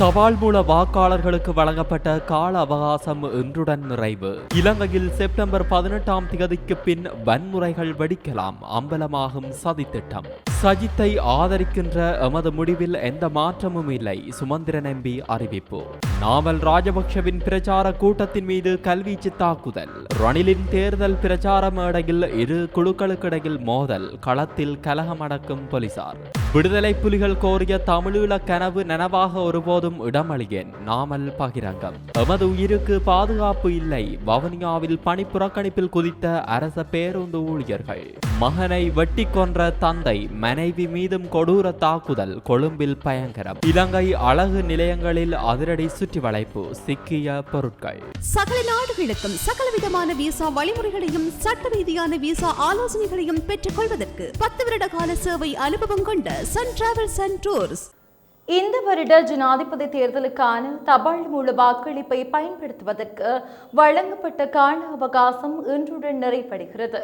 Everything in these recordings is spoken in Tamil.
தபால் மூல வாக்காளர்களுக்கு வழங்கப்பட்ட கால அவகாசம் இன்றுடன் நிறைவு. இலங்கையில் செப்டம்பர் பதினெட்டாம் தேதிக்கு பின் வன்முறைகள் வெடிக்கலாம் அம்பலமாகும் சதித்திட்டம். சஜித்தை ஆதரிக்கின்ற எமது முடிவில் எந்த மாற்றமும் இல்லை சுமந்திரன் எம்பி அறிவிப்பு. நாமல் ராஜபக்ஷவின் பிரச்சார கூட்டத்தின் மீது கல்வீச்சு தாக்குதல் ரணிலின் தேர்தல் பிரச்சார மேடையில் இரு குழுக்களுக்கிடையில் மோதல் களத்தில் கலகமடக்கும் போலீசார். விடுதலை புலிகள் கோரிய தமிழீழ கனவு நனவாக ஒருபோது ஒருபோதும் இடமளியேன். நாமல் பகிரங்கம். எமது உயிருக்கு பாதுகாப்பு இல்லை. வவுனியாவில் பணி புறக்கணிப்பில் குதித்த அரச பேருந்து ஊழியர்கள். மகனை வெட்டி கொன்ற தந்தை மனைவி மீதும் கொடூர தாக்குதல் கொழும்பில் பயங்கரம். இலங்கை அழகு நிலையங்களில் அதிரடி சுற்றி வளைப்பு சிக்கிய பொருட்கள். சகல நாடுகளுக்கும் சகலவிதமான விசா வழிமுறைகளையும் சட்ட ரீதியான விசா ஆலோசனைகளையும் பெற்றுக் கொள்வதற்கு பத்து வருட கால சேவை அனுபவம் கொண்ட சன் டிராவல்ஸ் அண்ட் டூர்ஸ் இந்த வருட ஜனாதிபதி தேர்தலுக்கான தபால் மூல வாக்களிப்பை பயன்படுத்துவதற்கு வழங்கப்பட்ட கால அவகாசம் இன்றுடன் நிறைவடைகிறது.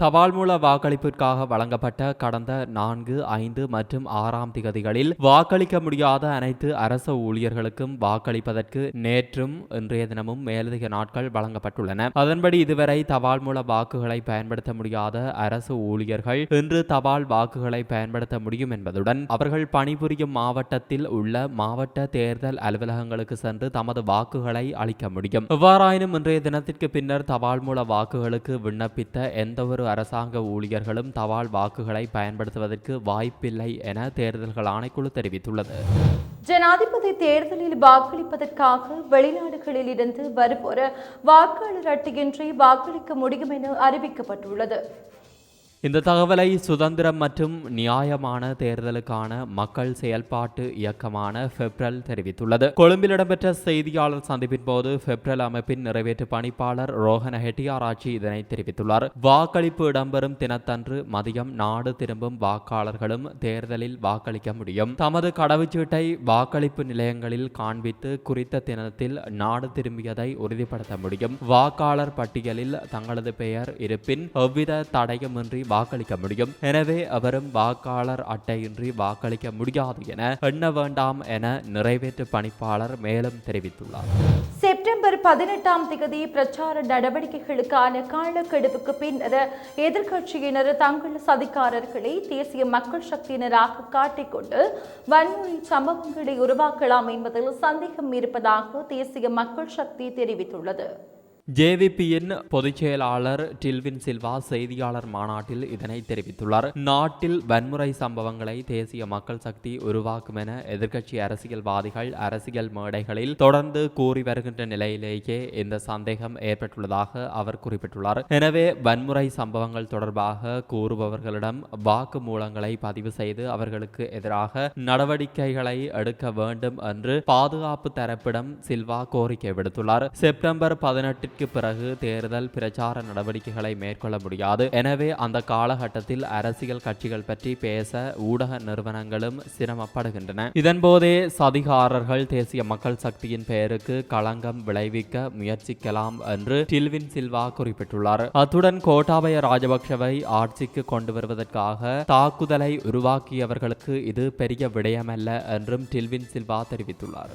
தபால் மூல வாக்களிப்பிற்காக வழங்கப்பட்ட கடந்த நான்கு ஐந்து மற்றும் ஆறாம் திகதிகளில் வாக்களிக்க முடியாத அனைத்து அரச ஊழியர்களுக்கும் வாக்களிப்பதற்கு நேற்றும் இன்றைய தினமும் மேலதிக நாட்கள் வழங்கப்பட்டுள்ளன. அதன்படி இதுவரை தபால் மூல வாக்குகளை பயன்படுத்த முடியாத அரசு ஊழியர்கள் இன்று தபால் வாக்குகளை பயன்படுத்த முடியும் என்பதுடன் அவர்கள் பணிபுரியும் மாவட்டத்தில் உள்ள மாவட்ட தேர்தல் அலுவலகங்களுக்கு சென்று தமது வாக்குகளை அளிக்க முடியும். எவ்வாறாயினும் இன்றைய தினத்திற்கு பின்னர் தபால் மூல வாக்குகளுக்கு விண்ணப்பித்த எந்தவொரு அரசாங்க ஊழியர்களும் தபால் வாக்குகளை பயன்படுத்துவதற்கு வாய்ப்பில்லை என தேர்தல்கள் ஆணைக்குழு தெரிவித்துள்ளது. ஜனாதிபதி தேர்தலில் வாக்களிப்பதற்காக வெளிநாடுகளில் இருந்து வருவோர் வாக்காளர் அட்டையின்றி வாக்களிக்க முடியும் என அறிவிக்கப்பட்டுள்ளது. இந்த தகவலை சுதந்திரம் மற்றும் நியாயமான தேர்தலுக்கான மக்கள் செயல்பாட்டு இயக்கமான ஃபெப்ரல் தெரிவித்துள்ளது. கொழும்பில் இடம்பெற்ற செய்தியாளர் சந்திப்பின் போது ஃபெப்ரல் அமைப்பின் நிறைவேற்று பணிப்பாளர் ரோஹன ஹெட்டியாராட்சி இதனை தெரிவித்துள்ளார். வாக்களிப்பு இடம்பெறும் தினத்தன்று மதியம் நாடு திரும்பும் வாக்காளர்களும் தேர்தலில் வாக்களிக்க முடியும். தமது கடவுச்சீட்டை வாக்களிப்பு நிலையங்களில் காண்பித்து குறித்த தினத்தில் நாடு திரும்பியதை உறுதிப்படுத்த முடியும். வாக்காளர் பட்டியலில் தங்களது பெயர் இருப்பின் எவ்வித தடயமின்றி வாக்களிக்க முடியும். எனவே அவரும் வாக்காளர் அட்டையின்றி வாக்களிக்க முடியாது என எண்ண வேண்டாம் என நிறைவேற்று பணிப்பாளர் மேலும் தெரிவித்துள்ளார். செப்டம்பர் பதினெட்டாம் தேதி பிரச்சார நடவடிக்கைகளுக்கான காலக்கெடுவுக்கு பின்னர் எதிர்க்கட்சியினர் தங்கள் சதிக்காரர்களை தேசிய மக்கள் சக்தியினராக காட்டிக்கொண்டு வன்முறை சம்பவங்களை உருவாக்கலாம் என்பதில் சந்தேகம் இருப்பதாக தேசிய மக்கள் சக்தி தெரிவித்துள்ளது. ஜேவிபியின் பொதுச் செயலாளர் டில்வின் சில்வா செய்தியாளர் மாநாட்டில் இதனை தெரிவித்துள்ளார். நாட்டில் வன்முறை சம்பவங்களை தேசிய மக்கள் சக்தி உருவாக்கும் என எதிர்க்கட்சி அரசியல்வாதிகள் அரசியல் மேடைகளில் தொடர்ந்து கூறி வருகின்ற நிலையிலேயே இந்த சந்தேகம் ஏற்பட்டுள்ளதாக அவர் குறிப்பிட்டுள்ளார். எனவே வன்முறை சம்பவங்கள் தொடர்பாக கூறுபவர்களிடம் வாக்கு மூலங்களை பதிவு செய்து அவர்களுக்கு எதிராக நடவடிக்கைகளை எடுக்க வேண்டும் என்று பாதுகாப்பு தரப்பிடம் சில்வா கோரிக்கை விடுத்துள்ளார். செப்டம்பர் பதினெட்டு பதினெட்டிற்கு பிறகு தேர்தல் பிரச்சார நடவடிக்கைகளை மேற்கொள்ள முடியாது. எனவே அந்த காலகட்டத்தில் அரசியல் கட்சிகள் பற்றி பேச ஊடக நிறுவனங்களும் சிரமப்படுகின்றன. இதன்போதே சதிகாரர்கள் தேசிய மக்கள் சக்தியின் பெயருக்கு களங்கம் விளைவிக்க முயற்சிக்கலாம் என்று டில்வின் சில்வா குறிப்பிட்டுள்ளார். அத்துடன் கோட்டாபய ராஜபக்ஷவை ஆட்சிக்கு கொண்டு வருவதற்காக தாக்குதலை உருவாக்கியவர்களுக்கு இது பெரிய விடயமல்ல என்றும் டில்வின் சில்வா தெரிவித்துள்ளார்.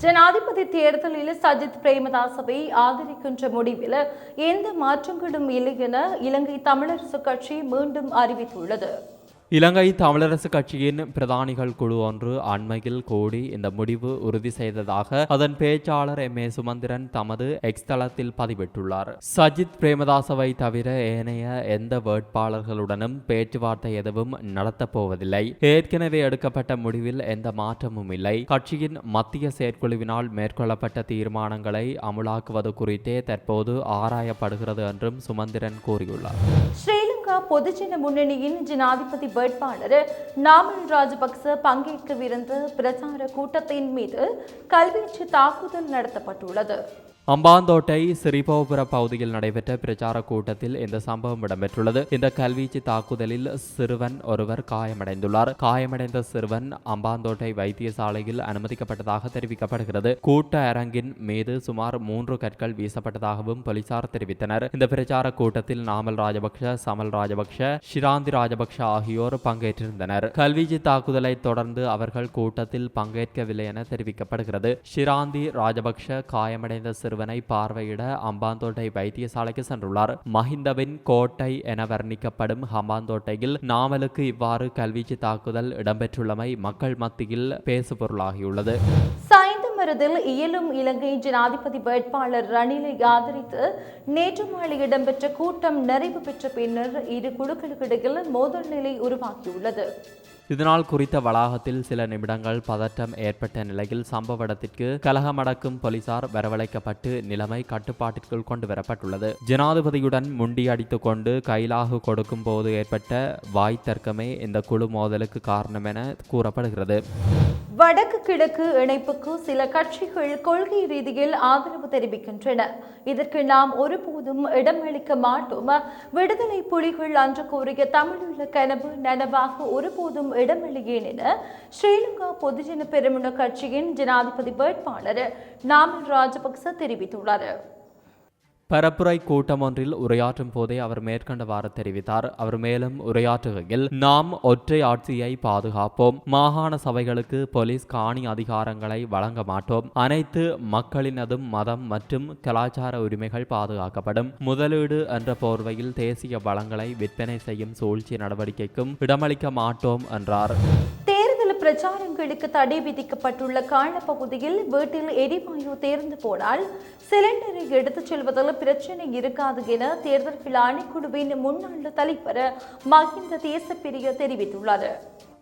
ஜனாதிபதி தேர்தலில் சஜித் பிரேமதாசவை ஆதரிக்கின்ற முடிவில் எந்த மாற்றங்களும் இல்லை என இலங்கை தமிழரசு கட்சி மீண்டும் அறிவித்துள்ளது. இலங்கை தமிழரசு கட்சியின் பிரதானிகள் குழு ஒன்று அண்மையில் கூடி இந்த முடிவு உறுதி செய்ததாக அதன் பேச்சாளர் எம். ஏ. சுமந்திரன் தமது எக்ஸ் தளத்தில் பதிவிட்டுள்ளார். சஜித் பிரேமதாசவை தவிர ஏனைய எந்த வேட்பாளர்களுடனும் பேச்சுவார்த்தை எதுவும் நடத்தப் போவதில்லை. ஏற்கனவே எடுக்கப்பட்ட முடிவில் எந்த மாற்றமும் இல்லை. கட்சியின் மத்திய செயற்குழுவினால் மேற்கொள்ளப்பட்ட தீர்மானங்களை அமுலாக்குவது குறித்தே தற்போது ஆராயப்படுகிறது என்றும் சுமந்திரன் கூறியுள்ளார். ஸ்ரீலங்கா பொதுஜன முன்னணியின் ஜனாதிபதி வேட்பாளர் நாமல் ராஜபக்ச பங்கேற்கவிருந்த பிரச்சார கூட்டத்தின் மீது கல்வீச்சு தாக்குதல் நடத்தப்பட்டுள்ளது. அம்பாந்தோட்டை சிறிபோபுர பகுதியில் நடைபெற்ற பிரச்சார கூட்டத்தில் இந்த சம்பவம் இடம்பெற்றுள்ளது. இந்த கல்வீச்சு தாக்குதலில் சிறுவன் ஒருவர் காயமடைந்துள்ளார். காயமடைந்த சிறுவன் அம்பாந்தோட்டை வைத்தியசாலையில் அனுமதிக்கப்பட்டதாக தெரிவிக்கப்படுகிறது. கூட்ட அரங்கின் மீது சுமார் மூன்று கற்கள் வீசப்பட்டதாகவும் போலீசார் தெரிவித்தனர். இந்த பிரச்சார கூட்டத்தில் நாமல் ராஜபக்ஷ சமல் ராஜபக்ஷ ஷிராந்தி ராஜபக்ஷ ஆகியோர் பங்கேற்றிருந்தனர். கல்வீச்சு தாக்குதலை தொடர்ந்து அவர்கள் கூட்டத்தில் பங்கேற்கவில்லை என தெரிவிக்கப்படுகிறது. ஷிராந்தி ராஜபக்ஷ காயமடைந்த சிறுவனை பார்வையிட அம்பாந்தோட்டை வைத்தியசாலைக்கு சென்றுள்ளார். மஹிந்தவின் கோட்டை என வர்ணிக்கப்படும் ஹம்பாந்தோட்டையில் நாவலுக்கு இவ்வாறு கல்வீச்சு தாக்குதல் இடம்பெற்றுள்ளமை மக்கள் மத்தியில் பேசுபொருளாகியுள்ளது. சாய்ந்தமரதில் இயலும் இலங்கை ஜனாதிபதி வேட்பாளர் ரணிலை ஆதரித்து நேற்று மாலை இடம்பெற்ற கூட்டம் நிறைவு பெற்ற பின்னர் இரு குழுக்களுக்கிடையில் மோதல் நிலை உருவாகியுள்ளது. இதனால் குறித்த வளாகத்தில் சில நிமிடங்கள் பதட்டம் ஏற்பட்ட நிலையில் சம்பவ இடத்திற்கு கலகமடக்கும் போலீசார் வரவழைக்கப்பட்டு நிலைமை கட்டுப்பாட்டிற்குள் கொண்டு வரப்பட்டுள்ளது ஜனாதிபதியுடன் முண்டியடித்துக் கொண்டு கைலாகு கொடுக்கும் போது ஏற்பட்ட வாய் தர்க்கமே இந்த குழு மோதலுக்கு காரணம் என கூறப்படுகிறது. வடக்கு கிழக்கு இணைப்புக்கு சில கட்சிகள் கொள்கை ரீதியில் ஆதரவு தெரிவிக்கின்றன. இதற்கு நாம் ஒருபோதும் இடமளிக்க மாட்டோம். விடுதலை புலிகள் அன்று கூறிய தமிழுள்ள கனவு நனவாக ஒருபோதும் இடமளியேன் என ஸ்ரீலங்கா பொதுஜன பெருமுன கட்சியின் ஜனாதிபதி வேட்பாளர் நாமல் ராஜபக்ச தெரிவித்துள்ளார். பரப்புரை கூட்டம் ஒன்றில் உரையாற்றும் போதே அவர் மேற்கண்டவாறு தெரிவித்தார். அவர் மேலும் உரையாற்றுகையில் நாம் ஒற்றை ஆட்சியை பாதுகாப்போம். மாகாண சபைகளுக்கு போலீஸ் காணி அதிகாரங்களை வழங்க மாட்டோம். அனைத்து மக்களினதும் மதம் மற்றும் கலாச்சார உரிமைகள் பாதுகாக்கப்படும். முதலீடு என்ற போர்வையில் தேசிய வளங்களை விற்பனை செய்யும் சூழ்ச்சி நடவடிக்கைக்கும் இடமளிக்க மாட்டோம் என்றார். பிரச்சாரங்களுக்கு தடை விதிக்கப்பட்டுள்ள காலப்பகுதியில் வீட்டில் எரிவாயு தேர்ந்து போனால் சிலிண்டரை எடுத்துச் செல்வதில் பிரச்சனை இருக்காது என தேர்தல்கள் ஆணைக்குழுவின் முன்னாள் தலைவர் மஹிந்த தேசப்பிரிய தெரிவித்துள்ளார்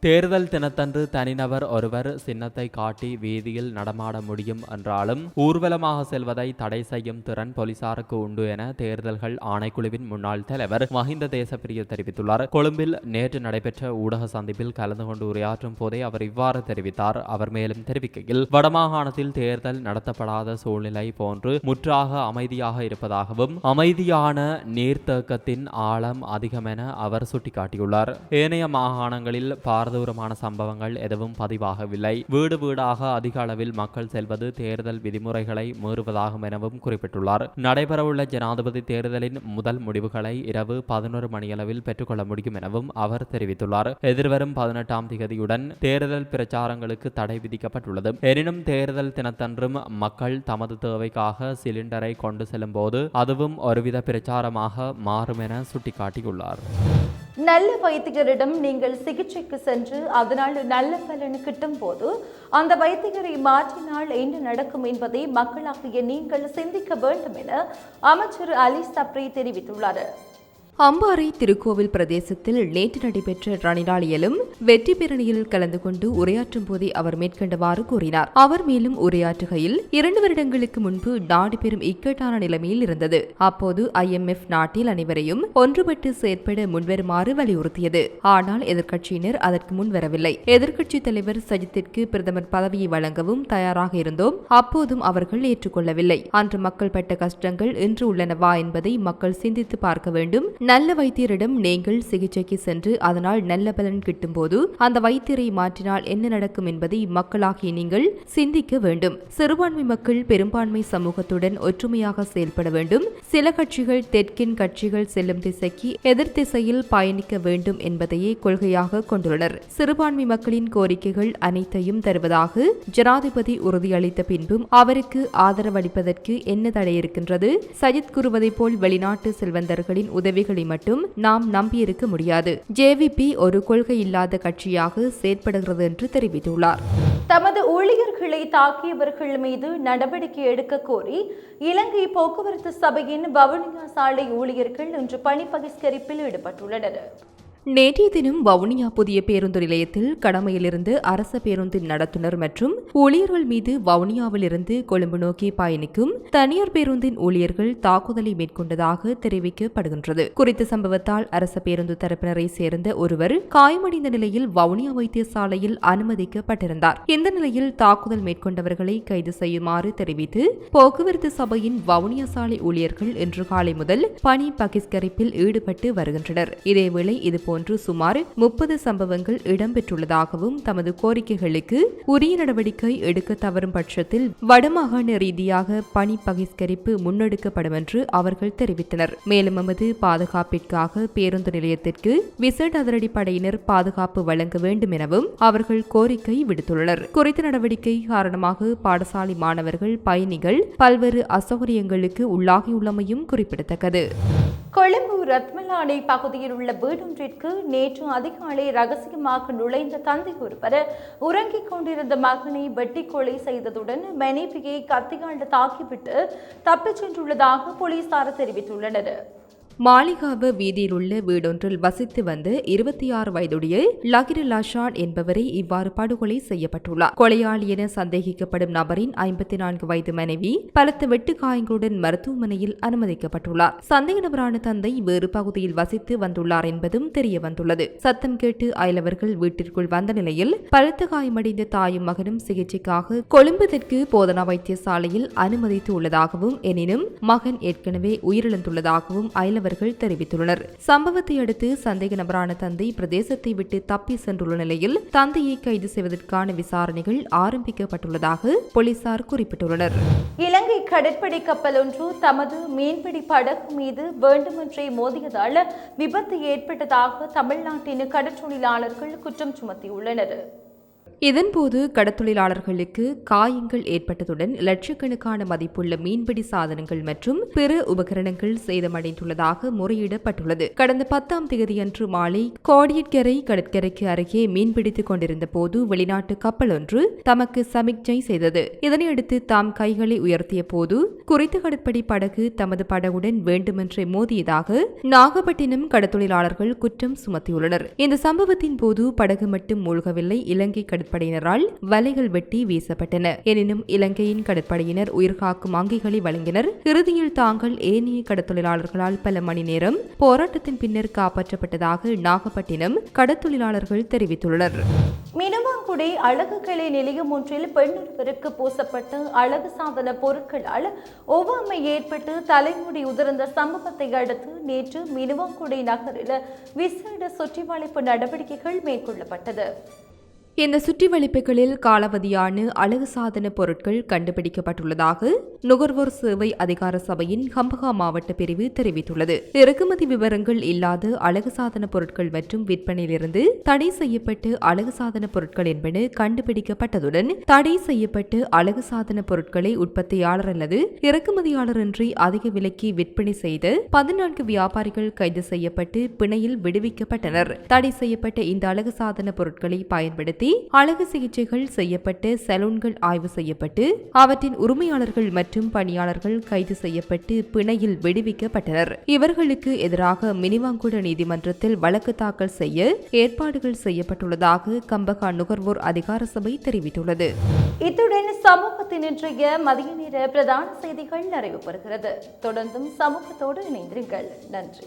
தேர்தல் தினத்தன்று தனிநபர் ஒருவர் சின்னத்தை காட்டி வீதியில் நடமாட முடியும் என்றாலும் ஊர்வலமாக செல்வதை தடை செய்யும் திறன் போலீசாருக்கு உண்டு என தேர்தல்கள் ஆணைக்குழுவின் முன்னாள் தலைவர் மஹிந்த தேசப்பிரிய தெரிவித்துள்ளார். கொழும்பில் நேற்று நடைபெற்ற ஊடக சந்திப்பில் கலந்து கொண்டு உரையாற்றும் போதே அவர் இவ்வாறு தெரிவித்தார். அவர் மேலும் தெரிவிக்கையில் வடமாகாணத்தில் தேர்தல் நடத்தப்படாத சூழ்நிலை போன்று முற்றாக அமைதியாக இருப்பதாகவும் அமைதியான நீர்த்தேக்கத்தின் ஆழம் அதிகமென அவர் சுட்டிக்காட்டியுள்ளார். ஏனைய மாகாணங்களில் பாரதூரமான சம்பவங்கள் எதுவும் பதிவாகவில்லை. வீடு வீடாக அதிக அளவில் மக்கள் செல்வது தேர்தல் விதிமுறைகளை மீறுவதாகும் எனவும் குறிப்பிட்டுள்ளார். நடைபெறவுள்ள ஜனாதிபதி தேர்தலின் முதல் முடிவுகளை இரவு பதினோரு மணியளவில் பெற்றுக்கொள்ள முடியும் எனவும் அவர் தெரிவித்துள்ளார். எதிர்வரும் பதினெட்டாம் திகதியுடன் தேர்தல் பிரச்சாரங்களுக்கு தடை விதிக்கப்பட்டுள்ளது. எனினும் தேர்தல் தினத்தன்றும் மக்கள் தமது தேவைக்காக சிலிண்டரை கொண்டு செல்லும் போது அதுவும் ஒருவித பிரச்சாரமாக மாறும் என சுட்டிக்காட்டியுள்ளார். நல்ல வைத்தியரிடம் நீங்கள் சிகிச்சைக்கு சென்று அதனால் நல்ல பலன் கிட்டும் போது அந்த வைத்தியரை மாற்றினால் என்ன நடக்கும் என்பதை மக்களாகிய நீங்கள் சிந்திக்க வேண்டும் என அமைச்சர் அலி சப்ரி தெரிவித்துள்ளார். அம்பாறை திருக்கோவில் பிரதேசத்தில் நேற்று நடைபெற்ற ரணிலாளியலும் வெற்றி பேரணியில் கலந்து கொண்டு உரையாற்றும் போதே அவர் மேற்கண்டவாறு கூறினார். அவர் மேலும் உரையாற்றுகையில் இரண்டு வருடங்களுக்கு முன்பு நாடு பெரும் இக்கட்டான நிலைமையில் இருந்தது. அப்போது ஐஎம்எஃப் நாட்டில் அனைவரையும் ஒன்றுபட்டு செயற்பட முன்வருமாறு வலியுறுத்தியது. ஆனால் எதிர்க்கட்சியினர் அதற்கு முன்வரவில்லை எதிர்க்கட்சி தலைவர் சஜித்திற்கு பிரதமர் பதவியை வழங்கவும் தயாராக இருந்தோம். அப்போதும் அவர்கள் ஏற்றுக்கொள்ளவில்லை. அன்று மக்கள் பட்ட கஷ்டங்கள் இன்று உள்ளனவா என்பதை மக்கள் சிந்தித்து பார்க்க வேண்டும். நல்ல வைத்தியரிடம் நீங்கள் சிகிச்சைக்கு சென்று அதனால் நல்ல பலன் கிட்டும்போது அந்த வைத்தியரை மாற்றினால் என்ன நடக்கும் என்பதை மக்களாகிய நீங்கள் சிந்திக்க வேண்டும். சிறுபான்மை மக்கள் பெரும்பான்மை சமூகத்துடன் ஒற்றுமையாக செயல்பட வேண்டும். சில கட்சிகள் தெற்கின் கட்சிகள் செல்லும் திசைக்கு எதிர் திசையில் பயணிக்க வேண்டும் என்பதையே கொள்கையாக கொண்டுள்ளனர். சிறுபான்மை மக்களின் கோரிக்கைகள் அனைத்தையும் தருவதாக ஜனாதிபதி உறுதியளித்த பின்பும் அவருக்கு ஆதரவளிப்பதற்கு என்ன தடை இருக்கின்றது? சஜித் கூறுவதைப் போல் வெளிநாட்டு செல்வந்தர்களின் உதவிகள் மட்டும் நாம் நம்பியிருக்க முடியாது. ஜேவிபி ஒரு கொள்கை இல்லாத கட்சியாக செயற்படுகிறது என்று தெரிவித்துள்ளார். தமது ஊழியர்களை தாக்கியவர்கள் மீது நடவடிக்கை எடுக்க கோரி இலங்கை போக்குவரத்து சபையின் வவுனியா சாலை ஊழியர்கள் இன்று பணி பகிஷ்கரிப்பில் ஈடுபட்டுள்ளனர். நேற்றைய தினம் வவுனியா புதிய பேருந்து நிலையத்தில் கடமையிலிருந்து அரச பேருந்தின் நடத்துனர் மற்றும் ஊழியர்கள் மீது வவுனியாவில் இருந்து கொழும்பு நோக்கி பயணிக்கும் தனியார் பேருந்தின் ஊழியர்கள் தாக்குதலை மேற்கொண்டதாக தெரிவிக்கப்படுகின்றது. குறித்த சம்பவத்தால் அரச பேருந்து தரப்பினரை சேர்ந்த ஒருவர் காயமடைந்த நிலையில் வவுனியா வைத்தியசாலையில் அனுமதிக்கப்பட்டிருந்தார். இந்த நிலையில் தாக்குதல் மேற்கொண்டவர்களை கைது செய்யுமாறு தெரிவித்து போக்குவரத்து சபையின் வவுனியா சாலை ஊழியர்கள் இன்று காலை முதல் பணி பகிஸ்கரிப்பில் ஈடுபட்டு வருகின்றனர். இதேவேளை இதுபோன்ற சுமார் முப்பது சம்பவங்கள் இடம்பெற்றுள்ளதாகவும் தமது கோரிக்கைகளுக்கு உரிய நடவடிக்கை எடுக்க தவறும் பட்சத்தில் வடமாகாண ரீதியாக பணி பகிஷ்கரிப்பு முன்னெடுக்கப்படும் என்று அவர்கள் தெரிவித்தனர். மேலும் எமது பாதுகாப்பிற்காக பேருந்து நிலையத்திற்கு விசேட அதிரடிப்படையினர் பாதுகாப்பு வழங்க வேண்டும் எனவும் அவர்கள் கோரிக்கை விடுத்துள்ளனர். குறித்த நடவடிக்கை காரணமாக பாடசாலை மாணவர்கள் பயணிகள் பல்வேறு அசௌகரியங்களுக்கு உள்ளாகியுள்ளமையும் குறிப்பிடத்தக்கது. கொழும்பு ரத்மலானை பகுதியில் உள்ள வீடொன்றிற்கு நேற்று அதிகாலை ரகசியமாக நுழைந்த தந்தை ஒருவர் உறங்கிக் கொண்டிருந்த மகனை வெட்டி கொலை செய்ததுடன் மனைவியை கத்தியாண்டு தாக்கிவிட்டு தப்பிச் சென்றுள்ளதாக போலீசார் தெரிவித்துள்ளனர். மாளிகாவ வீதியில் உள்ள வீடொன்றில் வசித்து வந்த இருபத்தி ஆறு வயதுடைய லகிரு லஷான் என்பவரை இவ்வாறு படுகொலை செய்யப்பட்டுள்ளார். கொலையாளி என சந்தேகிக்கப்படும் நபரின் ஐம்பத்தி நான்கு வயது மனைவி பலத்த வெட்டு காயங்களுடன் மருத்துவமனையில் அனுமதிக்கப்பட்டுள்ளார். சந்தேக நபரான தந்தை வேறு பகுதியில் வசித்து வந்துள்ளார் என்பதும் தெரிய வந்துள்ளது சத்தம் கேட்டு அயலவர்கள் வீட்டிற்குள் வந்த நிலையில் பலத்த காயமடைந்த தாயும் மகனும் சிகிச்சைக்காக கொழும்பு தெற்கு போதனா வைத்தியசாலையில் அனுமதித்து உள்ளதாகவும் எனினும் மகன் ஏற்கனவே உயிரிழந்துள்ளதாகவும் அயலவர் அவர்கள் தெரிவித்துள்ளனர். சம்பவத்தை அடுத்து சந்தேக நபரான தந்தை பிரதேசத்தை விட்டு தப்பி சென்றுள்ள நிலையில் தந்தையை கைது செய்வதற்கான விசாரணைகள் ஆரம்பிக்கப்பட்டுள்ளதாக போலீசார் குறிப்பிட்டுள்ளனர். இலங்கை கடற்படை கப்பல் ஒன்று தமது மீன்பிடி படகு மீது வேண்டுமென்றே மோதியதால் விபத்து ஏற்பட்டதாக தமிழ்நாட்டின் கடற்றொழிலாளர்கள் குற்றம் சுமத்தியுள்ளனர். இதன்போது கடத்தொழிலாளர்களுக்கு காயங்கள் ஏற்பட்டதுடன் லட்சக்கணக்கான மதிப்புள்ள மீன்பிடி சாதனங்கள் மற்றும் பிற உபகரணங்கள் சேதமடைந்துள்ளதாக முறையிடப்பட்டுள்ளது. கடந்த பத்தாம் தேதியன்று மாலை கோடியற்கரை கடற்கரைக்கு அருகே மீன்பிடித்துக் கொண்டிருந்த போது வெளிநாட்டு கப்பல் ஒன்று தமக்கு சமிக்ஞை செய்தது. இதனையடுத்து தாம் கைகளை உயர்த்திய போது குறித்த கடற்படை படகு தமது படகுடன் வேண்டுமென்றே மோதியதாக நாகப்பட்டினம் கடத்தொழிலாளர்கள் குற்றம் சுமத்தியுள்ளனர். இந்த சம்பவத்தின் போது படகு மட்டும் மூழ்கவில்லை இலங்கை கடற்படையினரால் வலைகள் வெட்டி வீசப்பட்டன. எனினும் இலங்கையின் கடற்படையினர் உயிர்காக்கும் அங்கிகளை வழங்கினர். இறுதியில் தாங்கள் ஏனைய கடத்தொழிலாளர்களால் பல மணி நேரம் போராட்டத்தின் பின்னர் காப்பாற்றப்பட்டதாக நாகப்பட்டினம் கடத்தொழிலாளர்கள் தெரிவித்துள்ளனர். மினுவாங்குடி அழகு கிளை நிலையம் ஒன்றில் பெண்ணொருவருக்கு பூசப்பட்டு அழகு சாதன பொருட்களால் ஒவ்வாமை ஏற்பட்டு தலைமுடி உதிர்ந்த சம்பவத்தை அடுத்து நேற்று மினுவாங்குடி நகரில் விசேட சுற்றிவளைப்பு நடவடிக்கைகள் மேற்கொள்ளப்பட்டது. இந்த சுற்றிவளைப்புகளில் காலாவதியான அழகு சாதன பொருட்கள் கண்டுபிடிக்கப்பட்டுள்ளதாக நுகர்வோர் சேவை அதிகார சபையின் ஹம்பகா மாவட்ட பிரிவு தெரிவித்துள்ளது. இறக்குமதி விவரங்கள் இல்லாத அழகு சாதன பொருட்கள் மற்றும் விற்பனையிலிருந்து தடை செய்யப்பட்டு அழகு சாதன பொருட்கள் என்பன கண்டுபிடிக்கப்பட்டதுடன் தடை செய்யப்பட்டு அழகு சாதன பொருட்களை உற்பத்தியாளர் அல்லது இறக்குமதியாளரின்றி அதிக விலைக்கு விற்பனை செய்த பதினான்கு வியாபாரிகள் கைது செய்யப்பட்டு பிணையில் விடுவிக்கப்பட்டனர். தடை செய்யப்பட்ட இந்த அழகு சாதன பொருட்களை பயன்படுத்தி அழகு சிகிச்சைகள் செய்யப்பட்டு சலூன்கள் ஆய்வு செய்யப்பட்டு அவற்றின் உரிமையாளர்கள் மற்றும் பணியாளர்கள் கைது செய்யப்பட்டு பிணையில் விடுவிக்கப்பட்டனர். இவர்களுக்கு எதிராக மினிவாங்குட நீதிமன்றத்தில் வழக்கு தாக்கல் செய்ய ஏற்பாடுகள் செய்யப்பட்டுள்ளதாக கம்பகா நுகர்வோர் அதிகார சபை தெரிவித்துள்ளது. இத்துடன் சமூகத்தின் இன்றைய மதிய நேர பிரதான செய்திகள் நிறைவு பெறுகிறது தொடர்ந்தும் சமூகத்தோடு இணைந்திருங்கள். நன்றி.